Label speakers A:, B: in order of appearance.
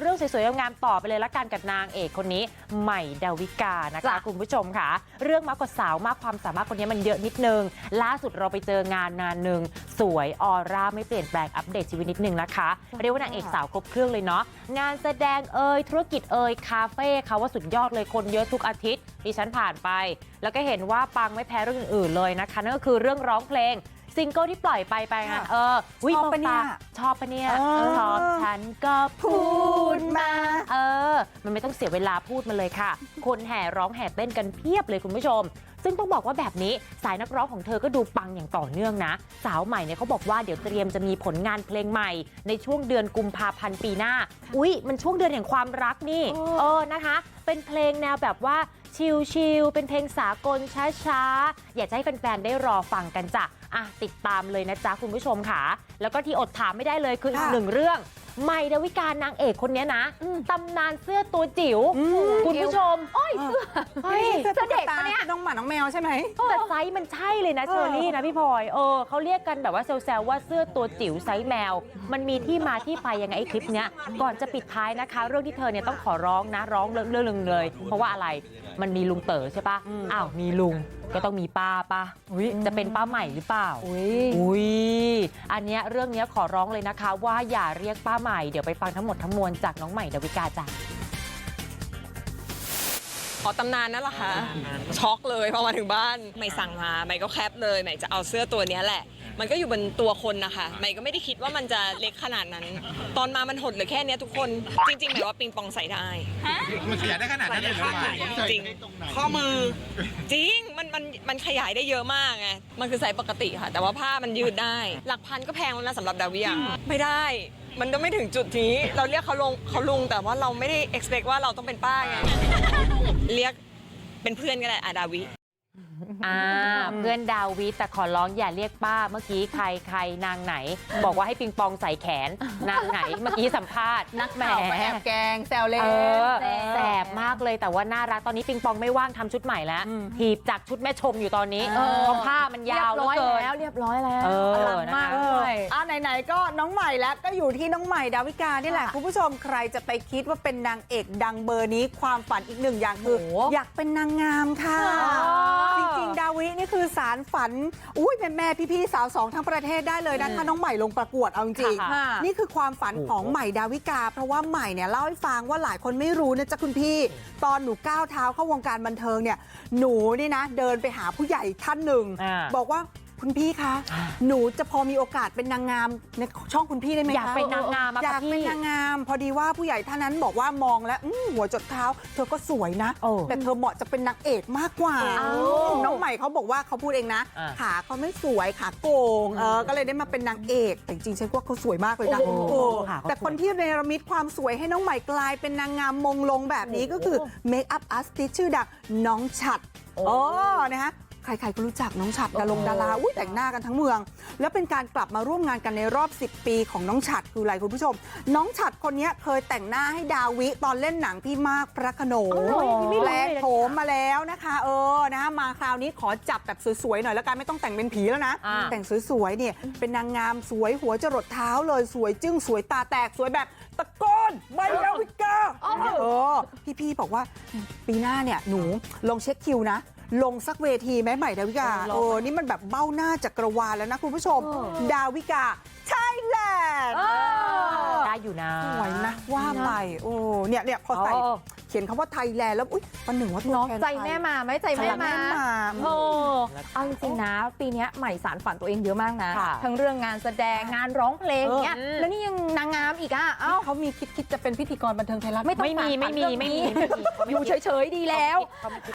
A: เรื่องสวยๆงามๆต่อไปเลยละกันกับนางเอกคนนี้ใหม่ดาวิกานะคะ
B: จ้ะ
A: คุณผู้ชมค่ะ เรื่องมากกว่าสาวมากความสามารถคนนี้มันเยอะนิดนึง ล่าสุดเราไปเจองานงานหนึ่งสวยออร่าไม่เปลี่ยนแปลงอัปเดตชีวิตนิดนึงนะคะ เรียกว่านางเอกสาวครบเครื่องเลยเนาะงานแสดงเอ่ยธุรกิจเอ่ยคาเฟ่เขาว่าสุดยอดเลยคนเยอะทุกอาทิตย์ดิฉันผ่านไป แล้วก็เห็นว่าปังไม่แพ้เรื่องอื่นๆเลยนะคะนั่นก็คือเรื่องร้องเพลง ซิงเกิลที่ปล่อยไปไปงาน
B: ค่ะ
A: เออวิ
B: ชอบปะเนี่ย
A: ชอบปะเนี่ย
B: เออ
A: ชอบฉันก็พู
B: พู
A: ด
B: ด
A: มา
B: มา
A: เออ มันไม่ต้องเสียเวลาพูดมาเลยค่ะ คนแห่ร้องแห่เต้นกันเพียบเลยคุณผู้ชม ซึ่งต้องบอกว่าแบบนี้สายนักร้องของเธอก็ดูปังอย่างต่อเนื่องนะ สาวใหม่เนี่ยเขาบอกว่าเดี๋ยวเตรียมจะมีผลงานเพลงใหม่ ในช่วงเดือนกุมภาพันธ์ปีหน้า อุ๊ย มันช่วงเดือนแห่งความรักนี่
B: โอ้
A: เออนะคะ เป็นเพลงแนวแบบว่า ชิลๆเป็นเพลงสากลช้าๆ อยากจะให้แฟนๆ ได้รอฟังกันจ้ะอะติดตามเลยนะจ๊ะคุณผู้ชมค่ะ แล้วก็ที่อดถามไม่ได้เลยคืออีก
B: ค่ะ
A: หนึ่งเรื่อง ใหม่ดาวิกานางเอกคนเนี้ยนะตำนานเสื้อตัวจิ๋ว
B: อืม
A: คุณผู้ชม
B: โอ้ยเสื้อ
A: เฮ้ย
B: เสื้อ
C: เสื้อเด็
B: เด็ก
C: ก
B: ปะ
C: ปะเนี่
B: เนี่ย
C: ย
B: น้องหมาน้องแมวใช่ไหม
A: แต่ไซส์มันใช่เลยนะ
B: เอ
A: เช
B: อ
A: อรี่นะพี่พลอยเออเขาเรียกกันแบบว่าเซลล์ว่าเสื้อตัวจิ๋วไซส์แมว มันมีที่มาที่ไปยังไงไอ้คลิปเนี้ยก่อนจะปิดท้ายนะคะ เรื่องที่เธอเนี่ยต้องขอร้องนะร้องเรื่องเรื่องหนึ่งเลย เพราะว่าอะไรมันมีลุงเต๋อใช่ปะอ้าวมีลุง ก็ต้องมีป้าปะจะเป็นป้าใหม่หรือเปล่า
B: อุ้ย
A: อุ้ยอันเนี้ยเรื่องเนี้ยขอร้องเลยนะคะว่าอย่าเรียกป้าใหม่เดี๋ยวไปฟังทั้งหมดทั้งมวลจากน้องใหม่ดาวิกาจ้ะ
C: ขอตำนานนั่นแหละค่ะช็อกเลยพอมาถึงบ้านใหม่สั่งมาใหม่ก็แคปเลยใหม่จะเอาเสื้อตัวเนี้ยแหละ มันก็อยู่บนตัวคนนะคะใหม่ก็ไม่ได้คิดว่ามันจะเล็กขนาดนั้น ตอนมามันหดเหลือแค่เนี้ยทุกคนจริงๆหมายว่าปิงปองใส่ได้
D: มันขยายได้ขนาดนั้นเลยเหรอวะ
C: จริง ข้อมือ จริง มันมันมันขยายได้เยอะมากไง มันคือไซส์ปกติค่ะ แต่ว่าผ้ามันยืดได้ หลักพันก็แพงแล้วนะสำหรับดาวิอะไม่ได้ มันก็ไม่ถึงจุดนี้ เราเรียกเขาลงเขาลุงแต่ว่าเราไม่ได้ expect ว่าเราต้องเป็นป้าไง เรียกเป็นเพื่อนก็ได้อะดาวิ
A: อ่าเพื่อนดาวิแต่ขอร้องอย่าเรียกป้าเมื่อกี้ใครใครนางไหน บอกว่าให้ปิงปองใส่แขนนางไหนเมื่อกี้สัมภาษณ์
B: นัก
A: แหม
B: ข่าวมาแอบแกงแซวเล่น
A: เออ
B: ซว
A: แสบมากเลยแต่ว่าน่ารักตอนนี้ปิงปองไม่ว่างทำชุดใหม่แล้ว
B: อืม
A: ถีบจากชุดแม่ชมอยู่ตอนนี้
B: เออ
A: เพราะผ้ามันยาวเหลื
B: เรี
A: อย
B: บร้อย
A: เกิน
B: แล้วเรียบร้อยแล้ว
A: เออ
B: อลังมาก
A: นะคะ
B: ด้วย
E: อ่าไหนๆก็น้องใหม่แล้วก็อยู่ที่น้องใหม่ดาวิกานี่แหละ
B: ค่ะ
E: คุณผู้ชมใครจะไปคิดว่าเป็นนางเอกดังเบอร์นี้ความฝันอีกหนึ่งอย่างคือ
B: โห
E: อยากเป็นนางงามค่ะ
A: อ๋อ
E: จริงๆดาวินี่คือสารฝันอุ้ยแม่แม่ๆพี่ๆสาวสองทั้งประเทศได้เลยนะถ้าน้องใหม่ลงประกวดเอาจริงๆ
A: ค่ะ
E: นี่คือความฝันของใหม่ดาวิกาเพราะว่าใหม่เนี่ยเล่าให้ฟังว่าหลายคนไม่รู้นะจ๊ะคุณพี่ตอนหนูก้าวเท้าเข้าวงการบันเทิงเนี่ยหนูนี่นะเดินไปหาผู้ใหญ่ท่านหนึ่ง
A: อ่า
E: บอกว่า คุณพี่คะ หนูจะพอมีโอกาสเป็นนางงามในช่องคุณพี่ได้ไหมคะ
A: อยากเป็นนางงามอะ
E: อยาก
A: ค่ะพี่
E: เป็นนางงาม พอดีว่าผู้ใหญ่ท่านนั้นบอกว่ามองแล้วอื้อหัวจดเท้า เธอก็สวยนะ
A: โอ้
E: แต่เธอเหมาะจะเป็นนางเอกมากกว่า
A: อ้าว
E: น้องใหม่เขาบอกว่าเขาพูดเองนะ
A: อ่า
E: ขาเขาไม่สวยขาโกงเออก็เลยได้มาเป็นนางเอก แต่จริงๆฉันว่าเขาสวยมากเลยนะ
A: โอ้
E: โอ้
A: ค่ะเขา
E: แต่คนที่เนรมิตความสวยให้น้องใหม่กลายเป็นนางงามมงลงแบบนี้ก็คือเมคอัพอาร์ติสชื่อดังน้องฉัด
A: โอ้
E: โอ้นะฮะ ใครๆก็รู้จักน้องฉัดดารงดาราอุ้ยแต่งหน้ากันทั้งเมือง แล้วเป็นการกลับมาร่วมงานกันในรอบ 10 ปีของน้องฉัดคืออะไรคุณผู้ชม น้องฉัดคนนี้เคยแต่งหน้าให้ดาวิตอนเล่นหนังพี่มากพระโขนง
A: อ๋อยังไม่รู้
E: แปล
A: เลย
E: ง
A: นะ
E: โฉมมาแล้วนะคะ เออนะฮะมาคราวนี้ขอจับแบบสวยๆหน่อยแล้วกันไม่ต้องแต่งเป็นผีแล้วนะ
A: อ่า
E: แต่งสวยๆเนี่ยเป็นนางงามสวยหัวจรดเท้าเลยสวยจึ้งสวยตาแตกสวยแบบตะโกนใบดาวิกาเออพี่ๆบอกว่าปีหน้าเนี่ยหนูลองเช็คคิวนะ ลงสักเวทีไหมใหม่ดาวิกา
A: เออลอง
E: โอ้นี่มันแบบเบ้าหน้าจักรวาลแล้วนะคุณผู้ชม ดาวิกาไทยแลนด์
A: ได้อยู่นะ
E: สวยนะว่าไปโอ้เนี่ยเนี่ยพอใส่
A: อ๋อ
E: เขียนคำว่าไทยแลนด์แล้วอุ้ยประหนึ่งว่าตัว
B: เนาะ
E: แทน
B: ใจ
E: ไทย
B: แม่มาไหมใจ
E: ใจ
B: แม่
E: แม่
B: มา
E: มา
B: โอ้เอาจริงๆนะ ปีเนี้ยใหม่สารฝันตัวเองเยอะมากนะ
A: ค่ะ
B: ทั้งเรื่องงานแสดงงานร้องเพลงเนี้ย
A: เออ
B: แล้วนี่ยังนางงามอีกอะเอ้า
E: เขามีคิดคิดจะเป็นพิธีกรบันเทิงไทยรัฐ
B: ไม่ต้อง
A: ไม่มี
B: สารฝั
A: ไม่
B: น
A: มี
B: เรื่อง
A: ไม่มี
B: นี้
A: ไม่มี
B: อยู่เฉยๆดีแล้ว
A: เขาไม่คิด